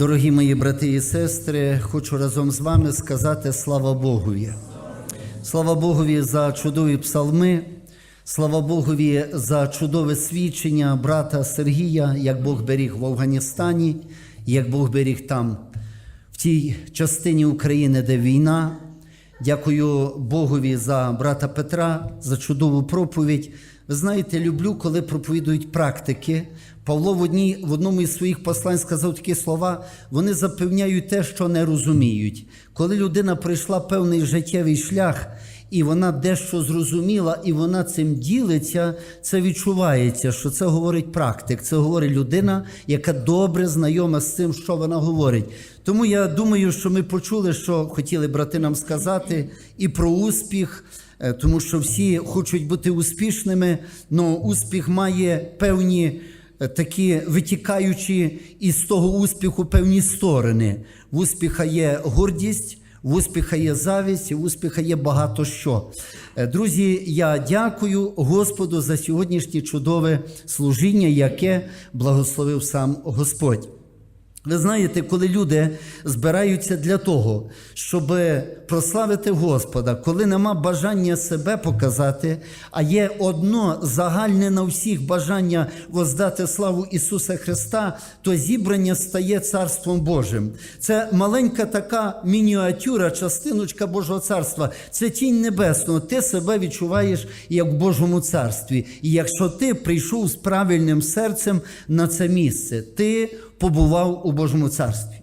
Дорогі мої брати і сестри, хочу разом з вами сказати слава Богові. Слава Богові за чудові псалми, слава Богові за чудове свідчення брата Сергія, як Бог беріг в Афганістані, як Бог беріг там, в тій частині України, де війна. Дякую Богові за брата Петра, за чудову проповідь. Ви знаєте, люблю, коли проповідують практики. Павло в, одній, в одному із своїх послань сказав такі слова: вони запевняють те, що не розуміють. Коли людина пройшла певний життєвий шлях, і вона дещо зрозуміла, і вона цим ділиться, це відчувається, що це говорить практик, це говорить людина, яка добре знайома з тим, що вона говорить. Тому я думаю, що ми почули, що хотіли брати нам сказати, і про успіх. Е, Тому що всі хочуть бути успішними, але успіх має певні е, такі витікаючі із того успіху певні сторони. В успіха є гордість, в успіха є завість, в успіха є багато що. Е, Друзі, я дякую Господу за сьогоднішнє чудове служіння, яке благословив сам Господь. Ви знаєте, коли люди збираються для того, щоб прославити Господа, коли нема бажання себе показати, а є одно загальне на всіх бажання воздати славу Ісуса Христа, то зібрання стає Царством Божим. Це маленька така мініатюра, частиночка Божого царства. Це тінь небесного. Ти себе відчуваєш як в Божому царстві. І якщо ти прийшов з правильним серцем на це місце, ти побував у Божому царстві.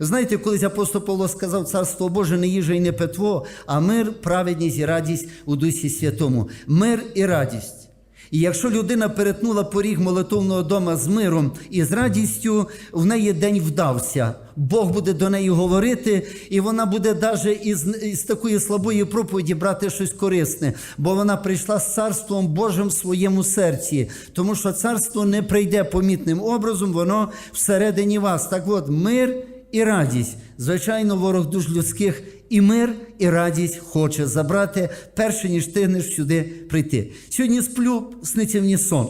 Знаєте, колись апостол Павло сказав, царство Боже не їжа і не питво, а мир, праведність і радість у Дусі Святому. Мир і радість. І якщо людина перетнула поріг молитовного дома з миром і з радістю, в неї день вдався. Бог буде до неї говорити, і вона буде навіть із, із такої слабої проповіді брати щось корисне, бо вона прийшла з царством Божим в своєму серці, тому що царство не прийде помітним образом, воно всередині вас. Так от, мир і радість. Звичайно, ворог душ людських і мир, і радість хоче забрати, перше ніж тигнеш сюди прийти. Сьогодні сплю, сниться мені сон.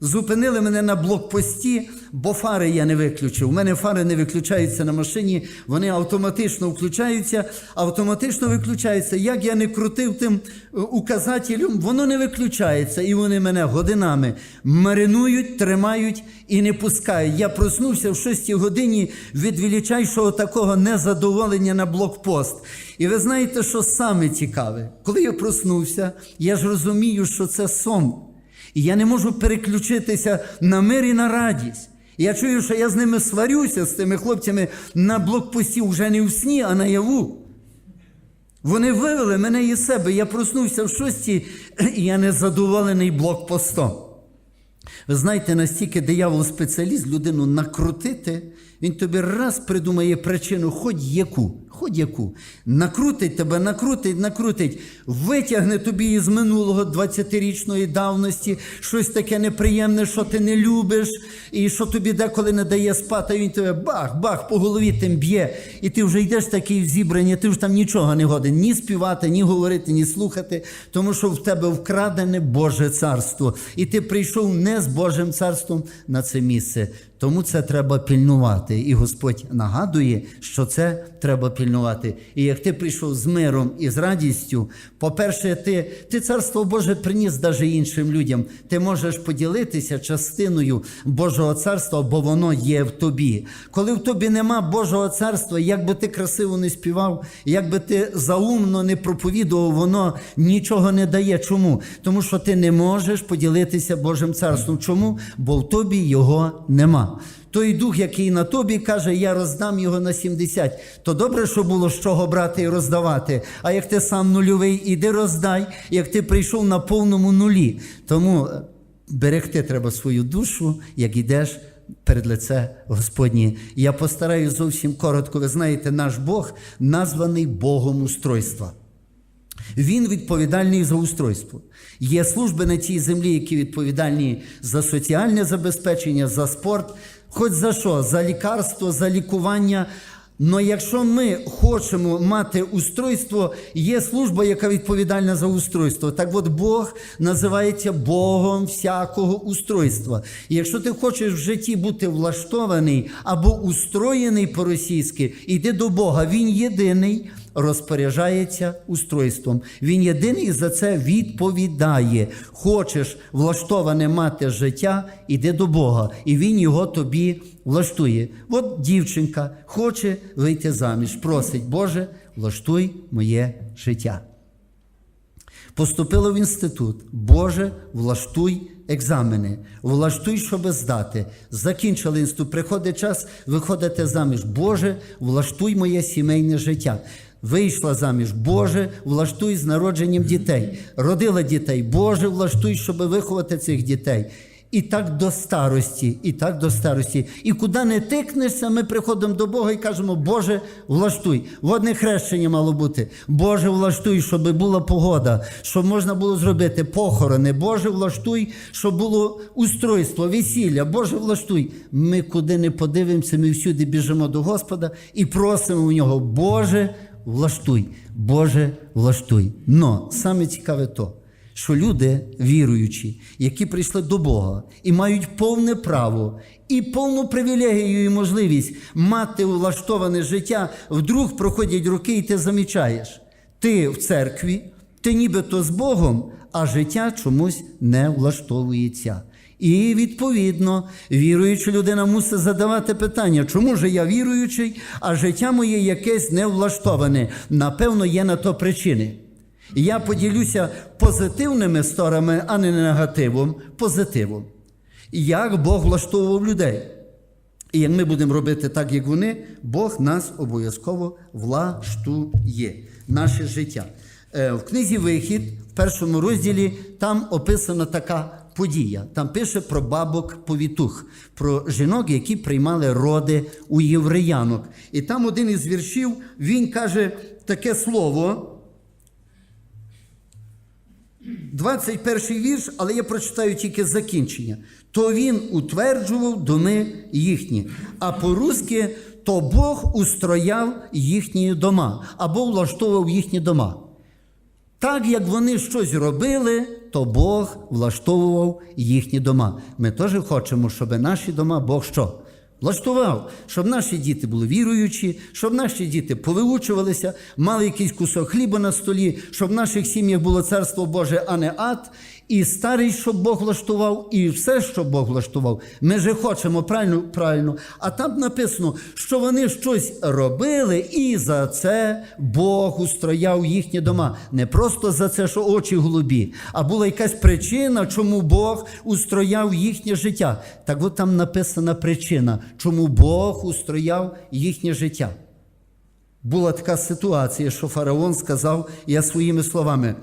Зупинили мене на блокпості, бо фари я не виключив. У мене фари не виключаються на машині, вони автоматично включаються, автоматично виключаються. Як я не крутив тим е, указателем, воно не виключається. І вони мене годинами маринують, тримають і не пускають. Я проснувся в 6 годині від величайшого такого незадоволення на блокпост. І ви знаєте, що саме цікаве? Коли я проснувся, я ж розумію, що це сон. І я не можу переключитися на мир і на радість. Я чую, що я з ними сварюся, з тими хлопцями на блокпості вже не в сні, а наяву. Вони вивели мене із себе. Я проснувся в шості, і я не задоволений блокпостом. Ви знаєте, настільки диявол спеціаліст людину накрутити, він тобі раз придумає причину, хоч яку, хоч яку. Накрутить тебе, накрутить, накрутить, витягне тобі із минулого 20-річної давності щось таке неприємне, що ти не любиш, і що тобі деколи не дає спати, і він тебе бах-бах по голові тим б'є. І ти вже йдеш такий в зібрання, ти вже там нічого не годен ні співати, ні говорити, ні слухати, тому що в тебе вкрадене Боже царство. І ти прийшов не з Божим царством на це місце. Тому це треба пільнувати. І Господь нагадує, що це треба пільнувати. І як ти прийшов з миром і з радістю, по-перше, ти, ти царство Боже приніс навіть іншим людям. Ти можеш поділитися частиною Божого царства, бо воно є в тобі. Коли в тобі нема Божого царства, як би ти красиво не співав, як би ти заумно не проповідував, воно нічого не дає. Чому? Тому що ти не можеш поділитися Божим царством. Чому? Бо в тобі його нема. Той дух, який на тобі каже, я роздам його на 70, то добре, що було з чого брати і роздавати. А як ти сам нульовий, іди роздай, як ти прийшов на повному нулі. Тому е, берегти треба свою душу, як йдеш перед лице Господнє. Я постараюсь зовсім коротко. Ви знаєте, наш Бог названий Богом устройства. Він відповідальний за устройство. Є служби на цій землі, які відповідальні за соціальне забезпечення, за спорт, хоч за що, за лікарство, за лікування. Но якщо ми хочемо мати устройство, є служба, яка відповідальна за устройство. Так от Бог називається Богом всякого устройства. І якщо ти хочеш в житті бути влаштований або устроєний по-російськи, іди до Бога. Він єдиний розпоряджається устройством. Він єдиний за це відповідає. Хочеш влаштоване мати життя, іди до Бога, і Він його тобі влаштує. От дівчинка хоче вийти заміж, просить, Боже, влаштуй моє життя. Поступила в інститут. Боже, влаштуй екзамени, влаштуй, щоб здати. Закінчили інститут, приходить час, виходите заміж. Боже, влаштуй моє сімейне життя. Вийшла заміж, Боже, влаштуй з народженням дітей. Родила дітей, Боже, влаштуй, щоб виховати цих дітей. І так до старості, і так до старості. І куди не тикнешся, ми приходимо до Бога і кажемо, Боже, влаштуй. Водне хрещення мало бути. Боже, влаштуй, щоб була погода, щоб можна було зробити похорони. Боже, влаштуй, щоб було устройство, весілля. Боже, влаштуй. Ми куди не подивимося, ми всюди біжимо до Господа і просимо у нього, Боже, влаштуй, Боже, влаштуй. Но саме цікаве то що люди віруючі, які прийшли до Бога і мають повне право і повну привілегію і можливість мати влаштоване життя, вдруг проходять роки, і ти замічаєш, ти в церкві, ти нібито з Богом, а життя чомусь не влаштовується. І відповідно віруюча людина мусить задавати питання, чому ж я віруючий, а життя моє якесь не влаштоване. Напевно, є на то причини. І я поділюся позитивними сторонами, а не негативом, позитивом. Як Бог влаштовував людей. І як ми будемо робити так, як вони, Бог нас обов'язково влаштує, наше життя. Е, В книзі Вихід, в першому розділі, там описана така подія. Там пише про бабок повітух, про жінок, які приймали роди у євреянок. І там один із віршів він каже таке слово. 21 вірш, але я прочитаю тільки закінчення. То він утверджував доми їхні, а по-русски то Бог устрояв їхні дома або влаштовував їхні дома. Так як вони щось робили, то Бог влаштовував їхні дома. Ми теж хочемо, щоб наші дома Бог що? Влаштував, щоб наші діти були віруючі, щоб наші діти повиучувалися, мали якийсь кусок хліба на столі, щоб в наших сім'ях було царство Боже, а не ад. І старий, щоб Бог влаштував, і все, що Бог влаштував. Ми же хочемо правильно, правильно. А там написано, що вони щось робили, і за це Бог устрояв їхні дома. Не просто за це, що очі голубі, а була якась причина, чому Бог устрояв їхнє життя. Так от там написана причина, чому Бог устрояв їхнє життя. Була така ситуація, що фараон сказав, я своїми словами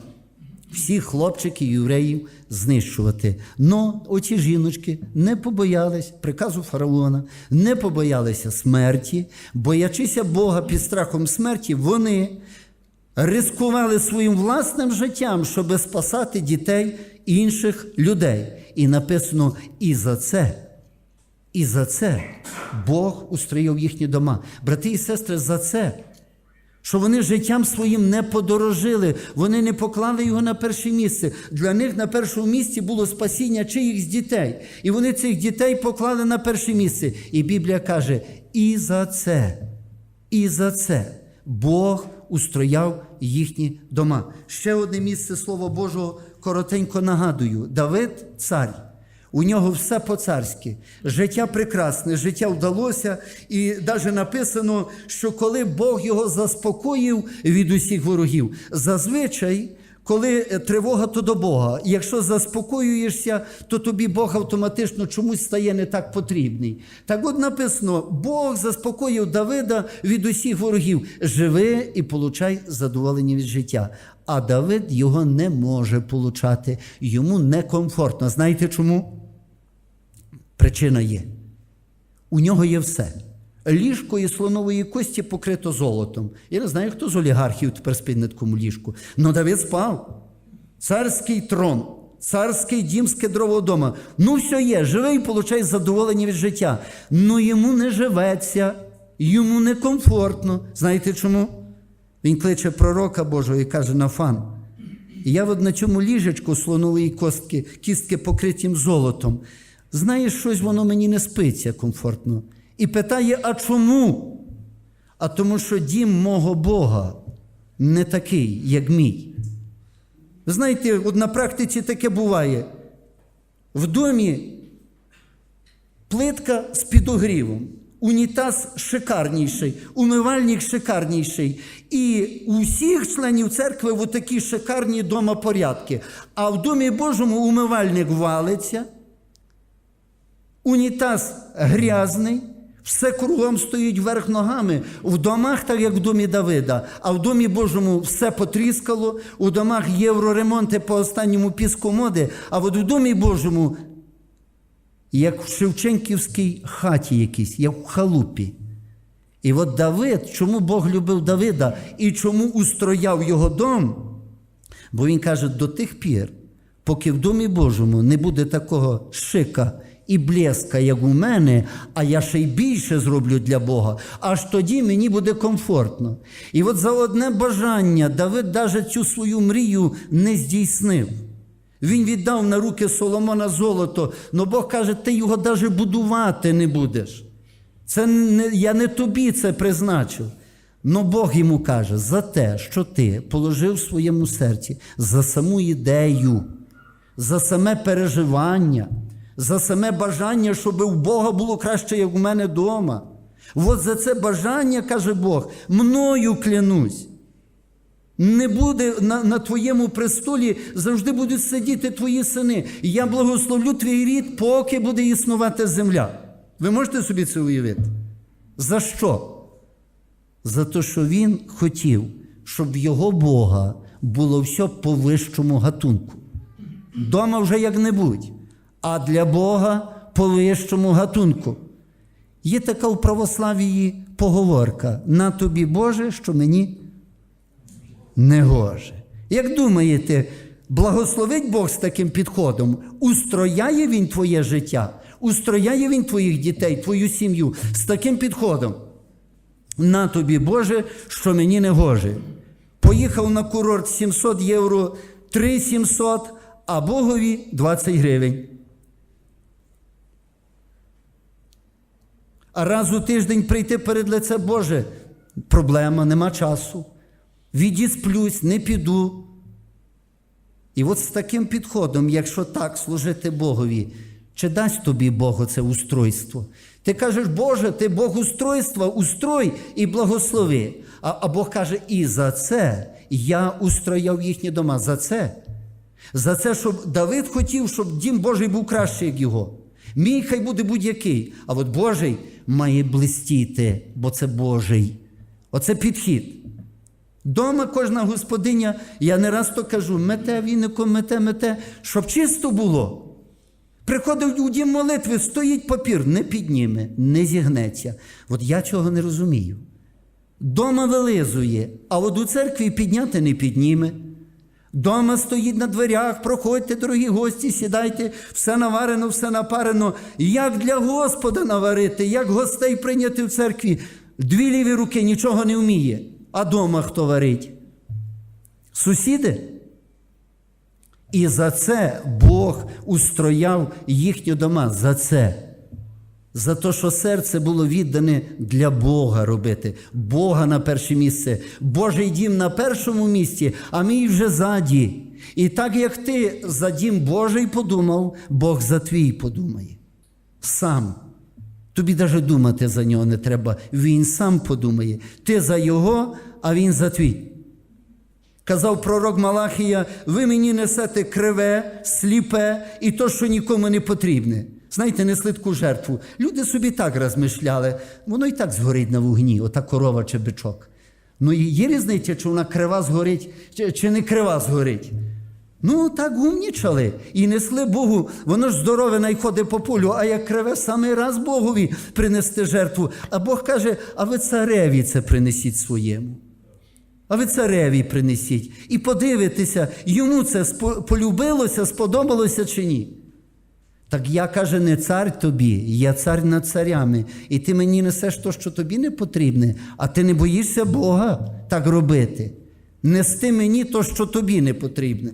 всіх хлопчиків євреїв знищувати. Но оці жіночки не побоялись приказу фараона, не побоялися смерті, боячися Бога під страхом смерті, вони ризикували своїм власним життям, щоб спасати дітей інших людей. І написано і за це. І за це Бог устроїв їхні дома. Брати і сестри, за це що вони життям своїм не подорожили, вони не поклали його на перше місце. Для них на першому місці було спасіння чиїхсь дітей. І вони цих дітей поклали на перше місце. І Біблія каже: і за це, і за це Бог устрояв їхні дома. Ще одне місце Слова Божого коротенько нагадую: Давид цар. У нього все по-царськи. Життя прекрасне, життя вдалося, і навіть написано, що коли Бог його заспокоїв від усіх ворогів, зазвичай, коли тривога, то до Бога. Якщо заспокоюєшся, то тобі Бог автоматично чомусь стає не так потрібний. Так от написано: Бог заспокоїв Давида від усіх ворогів. Живи і получай задоволення від життя. А Давид його не може получати, йому некомфортно. Знаєте чому? Причина є. У нього є все. Ліжко із слонової кості покрито золотом. Я не знаю, хто з олігархів тепер спить на такому ліжку. Но Давид спав. Царський трон, царський дім з кедрового дома. Ну, все є, живе і получає задоволення від життя. Ну йому не живеться. йому некомфортно. Знаєте чому? Він кличе пророка Божого і каже: Нафан, я от на цьому ліжечку слонової костки, кістки покритім золотом. Знаєш, щось воно мені не спиться комфортно. І питає: а чому? А тому, що дім мого Бога не такий, як мій. Знаєте, от на практиці таке буває. В домі плитка з підогрівом, унітаз шикарніший, умивальник шикарніший. І у всіх членів церкви в такі шикарні дома порядки. А в домі Божому умивальник валиться, унітаз грязний, все кругом стоїть вверх ногами. В домах, так як в домі Давида, а в домі Божому все потріскало, у домах євроремонти по останньому піску моди, а от у домі Божому, як в Шевченківській хаті якійсь, як в халупі. І от Давид, чому Бог любив Давида і чому устрояв його дом? Бо він каже, до тих пір, поки в домі Божому не буде такого шика і блеска, як у мене, а я ще й більше зроблю для Бога, аж тоді мені буде комфортно. І от за одне бажання Давид навіть цю свою мрію не здійснив. Він віддав на руки Соломона золото, але Бог каже, ти його навіть будувати не будеш. Це не, я не тобі це призначив. Но Бог йому каже, за те, що ти положив в своєму серці за саму ідею, за саме переживання, за саме бажання, щоб у Бога було краще, як у мене вдома. От за це бажання, каже Бог, мною клянусь. Не буде на, на твоєму престолі завжди будуть сидіти твої сини. Я благословлю твій рід, поки буде існувати земля. Ви можете собі це уявити? За що? За те, що він хотів, щоб його Бога було все по вищому гатунку. Дома вже як-небудь, а для Бога по вищому гатунку. Є така в православії поговорка: на тобі Боже, що мені не гоже. Як думаєте, благословить Бог з таким підходом? Устрояє Він твоє життя, устрояє Він твоїх дітей, твою сім'ю з таким підходом. На тобі, Боже, що мені не гоже. Поїхав на курорт 700 євро, 3 700, а Богові 20 гривень. А раз у тиждень прийти перед лице Боже проблема, нема часу. Відісплюсь, не піду. І от з таким підходом, якщо так служити Богові, чи дасть тобі Бог це устройство? Ти кажеш, Боже, ти Бог устройства, устрой і благослови. А, а Бог каже, і за це я устрояв їхні дома. За це. За це, щоб Давид хотів, щоб дім Божий був кращий, як його. Мій хай буде будь-який. А от Божий має блистіти, бо це Божий. Оце підхід. Дома кожна господиня, я не раз то кажу, мете віником, мете, мете, щоб чисто було. Приходить у дім молитви, стоїть папір, не підніме, не зігнеться. От я цього не розумію. Дома вилизує, а от у церкві підняти не підніме. Дома стоїть на дверях, проходьте, дорогі гості, сідайте, все наварено, все напарено. Як для Господа наварити, як гостей прийняти в церкві. Дві ліві руки нічого не вміє. А дома хто варить? Сусіди? І за це Бог устрояв їхні дома. За це. За те, що серце було віддане для Бога робити, Бога на перше місце, Божий дім на першому місці, а мій вже ззаді. І так як ти за дім Божий подумав, Бог за твій подумає. Сам. Тобі навіть думати за нього не треба. Він сам подумає. Ти за його, а він за твій. Казав пророк Малахія, ви мені несете криве, сліпе і то, що нікому не потрібне. Знаєте, несли таку жертву. Люди собі так розмишляли, воно і так згорить на вогні, ота корова чи бичок. Ну і є різниця, чи вона крива згорить, чи, чи не крива згорить. Ну, так гумнічали і несли Богу. Воно ж здорове найходить по полю, а як криве самий раз Богові принести жертву. А Бог каже: а ви цареві це принесіть своєму. А ви цареві принесіть. І подивитеся, йому це полюбилося, сподобалося чи ні. Так я каже, не цар тобі, я цар над царями. І ти мені несеш то, що тобі не потрібне, а ти не боїшся Бога так робити. Нести мені то, що тобі не потрібне.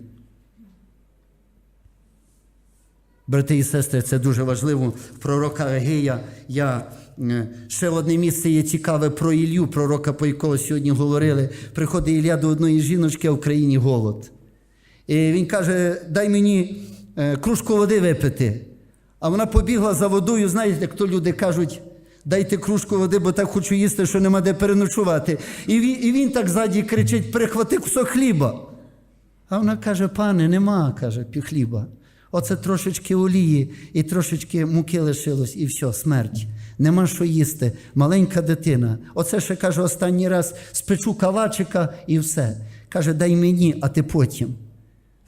Брати і сестри, це дуже важливо. Пророка Агея я е, ще одне місце є цікаве про Ілью, пророка, по якого сьогодні говорили. Приходить Ілля до одної жіночки, а в країні голод. І він каже: дай мені кружку води випити. А вона побігла за водою, знаєте, як то люди кажуть, дайте кружку води, бо так хочу їсти, що нема де переночувати. І він, і він так ззаді кричить: перехвати кусок хліба. А вона каже: пане, нема, каже, пів хліба. Оце трошечки олії і трошечки муки лишилось, і все, смерть. Нема що їсти. Маленька дитина. Оце ще каже останній раз спечу кавачика і все. Каже, дай мені, а ти потім.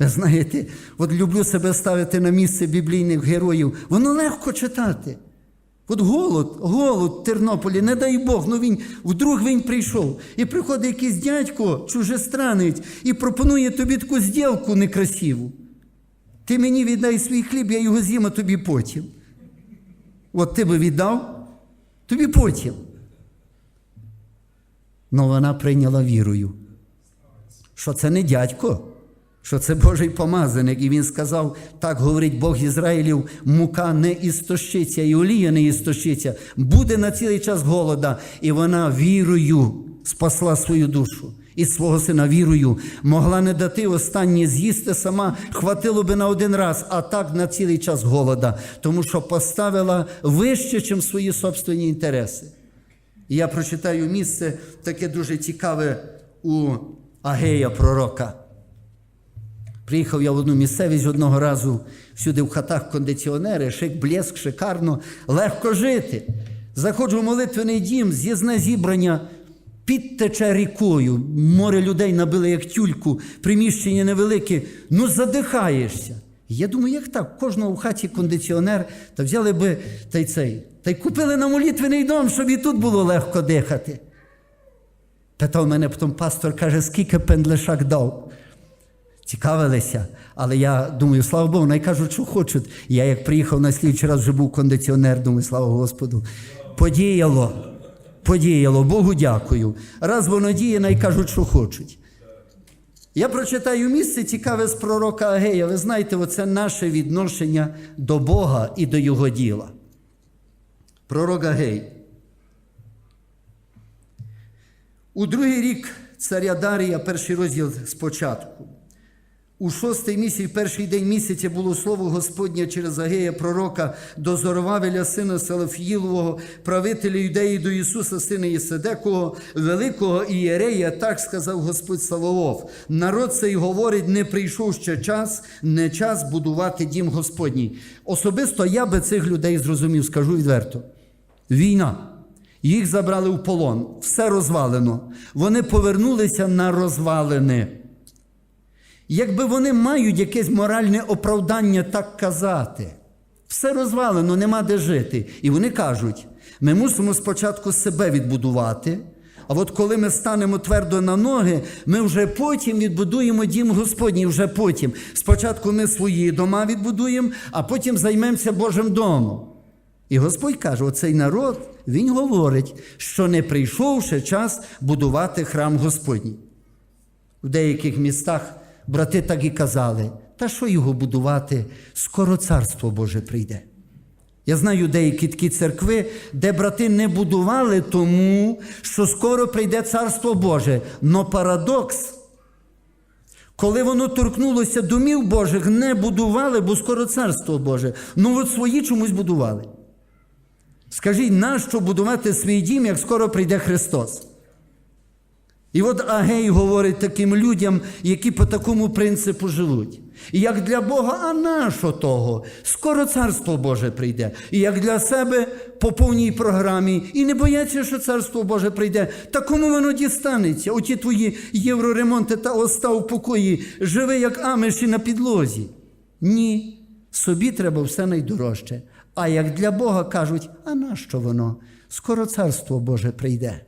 Знаєте, от люблю себе ставити на місце біблійних героїв. Воно легко читати. От голод, голод в Тернополі, не дай Бог, ну він вдруг він прийшов. І приходить якийсь дядько, чужестранець, і пропонує тобі таку зділку некрасиву. Ти мені віддай свій хліб, я його з'їм, тобі потім. От ти би віддав, тобі потім. Ну вона прийняла вірою, що це не дядько, що це Божий помазаник. І він сказав: так говорить Бог Ізраїлів, мука не істощиться, і олія не істощиться, буде на цілий час голода. І вона вірою спасла свою душу. І свого сина вірою могла не дати останнє з'їсти сама, хватило би на один раз, а так на цілий час голода, тому що поставила вище, ніж свої собственні інтереси. І я прочитаю місце таке дуже цікаве у Агея пророка. Приїхав я в одну місцевість одного разу, всюди в хатах кондиціонери, шик, блеск, шикарно, легко жити. Заходжу в молитвений дім, з'їзне зібрання, підтече рікою, море людей набили як тюльку, приміщення невелике, ну задихаєшся. Я думаю, як так? Кожного в хаті кондиціонер, та взяли би та й цей, та й купили на молитвений дом, щоб і тут було легко дихати. Питав мене потім пастор, каже, скільки пендлешак дав. Цікавилися, але я думаю, слава Богу, най кажуть, що хочуть. Я як приїхав на слідчий раз, вже був кондиціонер, думаю, слава Господу. Подіяло, подіяло, Богу дякую. Раз воно діє, най кажуть, що хочуть. Я прочитаю місце цікаве з пророка Агея. Ви знаєте, оце наше відношення до Бога і до Його діла. Пророк Агей. У другий рік царя Дарія, перший розділ спочатку. У шостий місяць, перший день місяця було слово Господнє через Агея пророка до Зоровавеля, сина Салафіїлового, правителя юдеї до Ісуса, сина Єседекого, великого ієрея, так сказав Господь Саваоф. Народ цей говорить, не прийшов ще час, не час будувати дім Господній. Особисто я би цих людей зрозумів, скажу відверто. Війна. Їх забрали в полон, все розвалено. Вони повернулися на розвалини. Якби вони мають якесь моральне оправдання так казати, все розвалено, нема де жити. І вони кажуть: ми мусимо спочатку себе відбудувати, а от коли ми станемо твердо на ноги, ми вже потім відбудуємо дім Господній, вже потім. Спочатку ми свої дома відбудуємо, а потім займемося Божим домом. І Господь каже: оцей народ, він говорить, що не прийшов ще час будувати храм Господній. В деяких містах брати так і казали, та що його будувати, скоро царство Боже прийде. Я знаю деякі такі церкви, де брати не будували тому, що скоро прийде царство Боже. Но парадокс, коли воно торкнулося домів Божих, не будували, бо скоро царство Боже. Ну от свої чомусь будували. Скажіть, нащо будувати свій дім, як скоро прийде Христос? І от Агей говорить таким людям, які по такому принципу живуть. І як для Бога, а нащо того? Скоро царство Боже прийде. І як для себе по повній програмі, і не бояться, що царство Боже прийде. Та кому воно дістанеться? Оті твої євроремонти та остав покої, живи, як амиші на підлозі. Ні, собі треба все найдорожче. А як для Бога кажуть, а нащо воно? Скоро царство Боже прийде.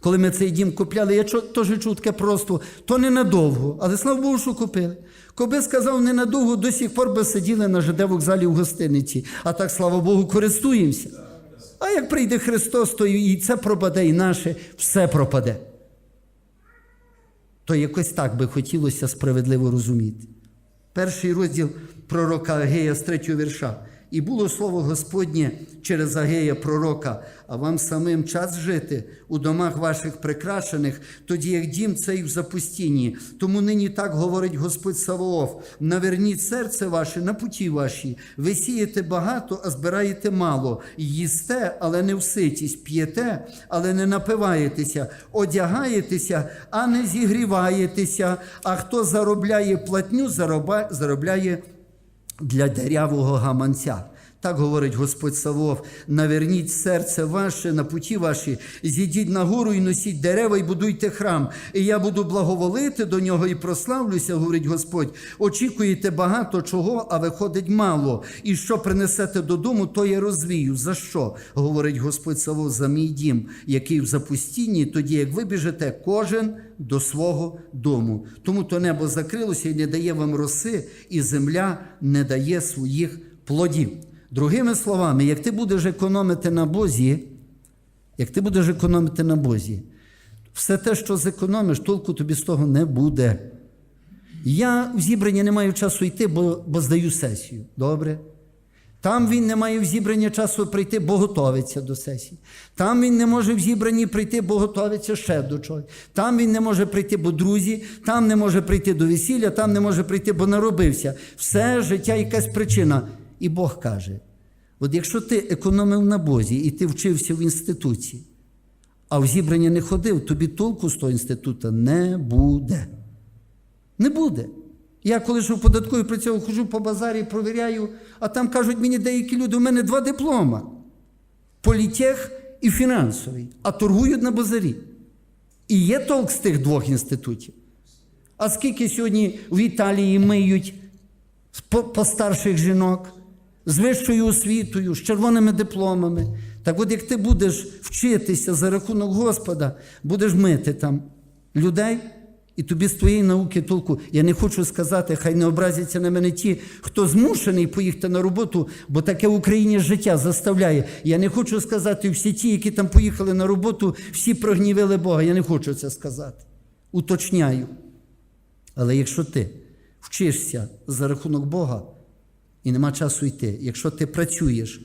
Коли ми цей дім купляли, я теж чув таке просто, то ненадовго, але слава Богу, що купили. Коби сказав ненадовго, до сих пор би сиділи на ЖД вокзалі в гостиниці, а так, слава Богу, користуємося. А як прийде Христос, то і це пропаде, і наше все пропаде. То якось так би хотілося справедливо розуміти. Перший розділ пророка Агея з третього вірша. І було слово Господнє через Агея пророка, а вам самим час жити у домах ваших прикрашених, тоді як дім цей в запустінні. Тому нині так говорить Господь Саваоф: наверніть серце ваше на путі ваші. Ви сієте багато, а збираєте мало. Їсте, але не вситість, п'єте, але не напиваєтеся, одягаєтеся, а не зігріваєтеся. А хто заробляє платню, заробляє для дерявого гаманця. Так говорить Господь Савов: наверніть серце ваше на путі ваші, зійдіть на гору і носіть дерева, і будуйте храм. І я буду благоволити до нього і прославлюся, говорить Господь. Очікуєте багато чого, а виходить мало. І що принесете додому, то я розвію. За що? говорить Господь Савов, за мій дім, який в запустінні, тоді як вибіжете кожен до свого дому. Тому то небо закрилося і не дає вам роси, і земля не дає своїх плодів. Другими словами, як ти будеш економити на Бозі, як ти будеш економити на Бозі, все те, що зекономиш, толку тобі з того не буде. Я в зібрання не маю часу йти, бо, бо здаю сесію. Добре? Там він не має в зібрання часу прийти, бо готовиться до сесії. Там він не може в зібранні прийти, бо готовиться ще до чогось. Там він не може прийти, бо друзі, там не може прийти до весілля, там не може прийти, бо наробився. Все життя якась причина. І Бог каже: от якщо ти економив на Бозі і ти вчився в інституції, а в зібрання не ходив, тобі толку з того інституту не буде. Не буде. Я коли ж у податковій працював, хожу по базарі, провіряю, а там кажуть мені деякі люди, у мене два диплома: політех і фінансовий, а торгують на базарі. І є толк з тих двох інститутів. А скільки сьогодні в Італії миють по- постарших жінок з вищою освітою, з червоними дипломами. Так от як ти будеш вчитися за рахунок Господа, будеш мити там людей, і тобі з твоєї науки толку. Я не хочу сказати, хай не образяться на мене ті, хто змушений поїхати на роботу, бо таке в Україні життя заставляє. Я не хочу сказати, всі ті, які там поїхали на роботу, всі прогнівили Бога. Я не хочу це сказати. Уточняю. Але якщо ти вчишся за рахунок Бога і нема часу йти, якщо ти працюєш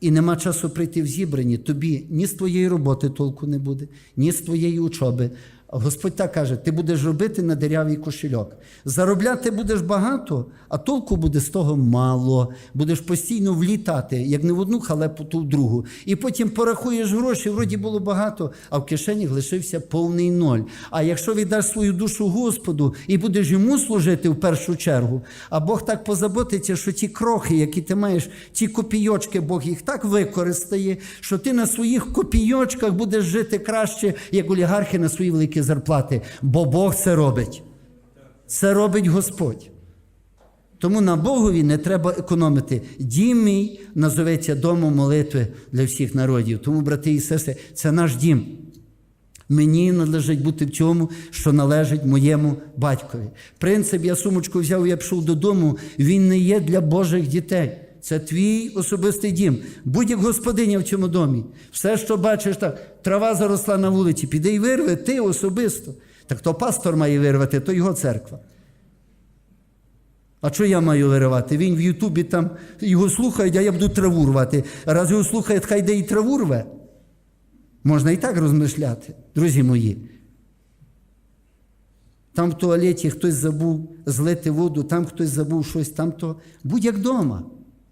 і нема часу прийти в зібрані, тобі ні з твоєї роботи толку не буде, ні з твоєї учоби. Господь так каже: ти будеш робити на деревій кошельок. Заробляти будеш багато, а толку буде з того мало. Будеш постійно влітати, як не в одну халепу, то в другу. І потім порахуєш гроші, вроді було багато, а в кишені лишився повний ноль. А якщо віддаш свою душу Господу і будеш йому служити в першу чергу, а Бог так позаботиться, що ті крохи, які ти маєш, ті копійочки, Бог їх так використає, що ти на своїх копійочках будеш жити краще, як олігархи на свої великі зарплати. Бо Бог це робить. Це робить Господь. Тому на Богові не треба економити. Дім мій назоветься домом молитви для всіх народів. Тому, брати і сестри, це наш дім. Мені належить бути в цьому, що належить моєму батькові. Принцип, я сумочку взяв, я пішов додому, він не є для Божих дітей. Це твій особистий дім. Будь як господиня в цьому домі. Все, що бачиш, так, трава заросла на вулиці, піди і вирви, ти особисто. Так то пастор має вирвати, то його церква. А що я маю виривати? Він в Ютубі там його слухають, а я буду траву рвати. Раз його слухають, хай де і траву рве. Можна і так розмишляти, друзі мої. Там в туалеті хтось забув злити воду, там хтось забув щось, там то. Будь як вдома.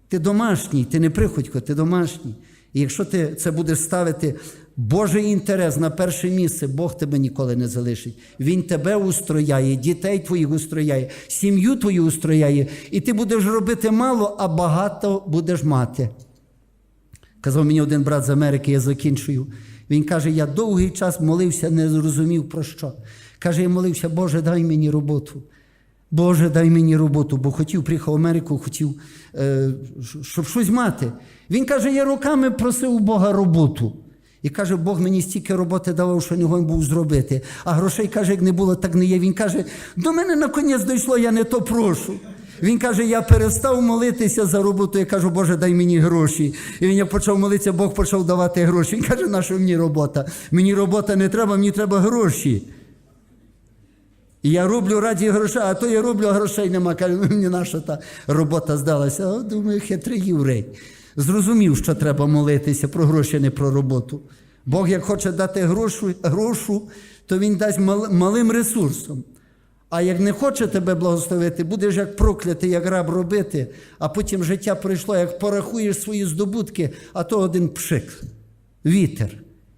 Ти домашній, ти не приходько, ти домашній. І якщо ти це будеш ставити Божий інтерес на перше місце, Бог тебе ніколи не залишить. Він тебе устрояє, дітей твоїх устрояє, сім'ю твою устрояє, і ти будеш робити мало, а багато будеш мати. Казав мені один брат з Америки, я закінчую. Він каже: я довгий час молився, не зрозумів про що. Каже, я молився, Боже, дай мені роботу. Боже, дай мені роботу, бо хотів, приїхав в Америку, хотів, е, щоб щось мати. Він каже, я роками просив у Бога роботу. І каже, Бог мені стільки роботи давав, що гон був зробити. А грошей каже, як не було, так не є. Він каже, до мене наконець дійшло, я не то прошу. Він каже, я перестав молитися за роботу. Я кажу, Боже, дай мені гроші. І він як почав молитися, Бог почав давати гроші. Він каже, на що мені робота? Мені робота не треба, мені треба гроші. І я роблю раді грошей, а то я роблю, а грошей нема. Каже, ну мені наша та робота здалася. О, думаю, хитрий єврей. Зрозумів, що треба молитися про гроші, не про роботу. Бог, як хоче дати грошу, грошу то Він дасть мал- малим ресурсом. А як не хоче тебе благословити, будеш як проклятий, як раб робити, а потім життя прийшло, як порахуєш свої здобутки, а то один пшик, вітер.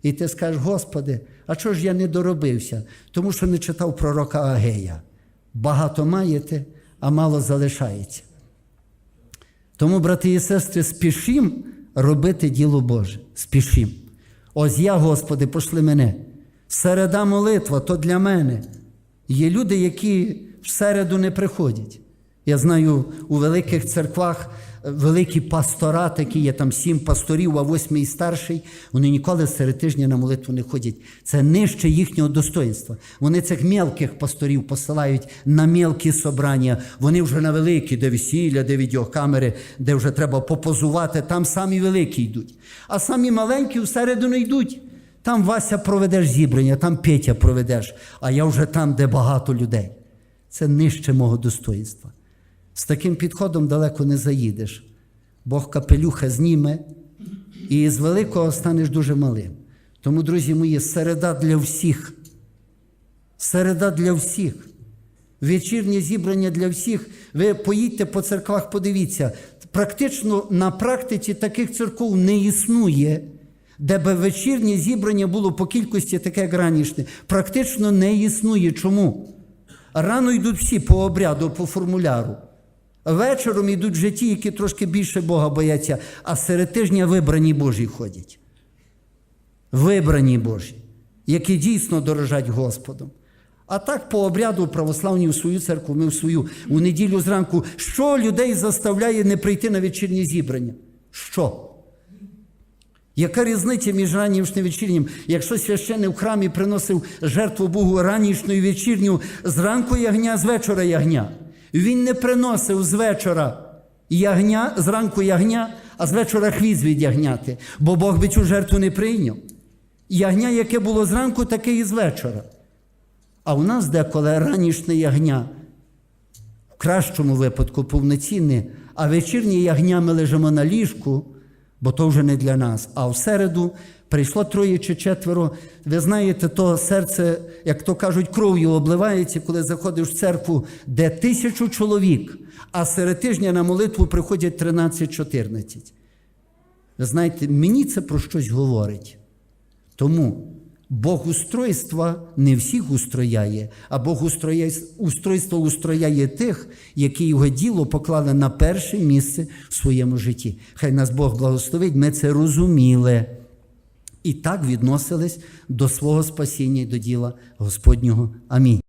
І ти скажеш, Господи, а чого ж я не доробився? Тому що не читав пророка Агея. Багато маєте, а мало залишається. Тому, брати і сестри, спішім робити діло Боже. Спішім. Ось я, Господи, пошли мене. Середа молитва то для мене. Є люди, які в середу не приходять. Я знаю, у великих церквах великі пастора, такі є там сім пасторів, а восьмий старший, вони ніколи серед тижня на молитву не ходять. Це нижче їхнього достоинства. Вони цих мелких пасторів посилають на мелкі собрання. Вони вже на великі, де весілля, де відеокамери, де вже треба попозувати, там самі великі йдуть. А самі маленькі всереду не йдуть. Там Вася проведеш зібрання, там Петя проведеш, а я вже там, де багато людей. Це нижче мого достоїнства. З таким підходом далеко не заїдеш. Бог капелюха зніме, і з великого станеш дуже малим. Тому, друзі мої, середа для всіх. Середа для всіх. Вечірнє зібрання для всіх. Ви поїдьте по церквах, подивіться. Практично на практиці таких церков не існує, де би вечірнє зібрання було по кількості таке як ранішнє. Практично не існує. Чому? Рано йдуть всі по обряду, по формуляру. Вечором йдуть житті, які трошки більше Бога бояться, а серед тижня вибрані Божі ходять. Вибрані Божі, які дійсно дорожать Господом. А так по обряду православні в свою церкву, ми в свою у неділю зранку. Що людей заставляє не прийти на вечірнє зібрання? Що? Яка різниця між ранішнім вечірнім? Якщо священник в храмі приносив жертву Богу ранішню і вечірню, зранку ягня, з вечора ягня. Він не приносив з вечора ягня, зранку ягня, а з вечора хвіст від ягняти, бо Бог би цю жертву не прийняв. Ягня, яке було зранку, таке і з вечора. А у нас деколи ранішнє ягня, в кращому випадку повноцінне, а вечірнє ягня ми лежимо на ліжку, бо то вже не для нас. А в середу прийшло троє чи четверо. Ви знаєте, то серце, як то кажуть, кров'ю обливається, коли заходиш в церкву, де тисячу чоловік, а серед тижня на молитву приходять 13-14. Ви знаєте, мені це про щось говорить. Тому Бог устройства не всіх устрояє, а Бог устройство устрояє тих, які його діло поклали на перше місце в своєму житті. Хай нас Бог благословить, ми це розуміли. І так відносились до свого спасіння і до діла Господнього. Амінь.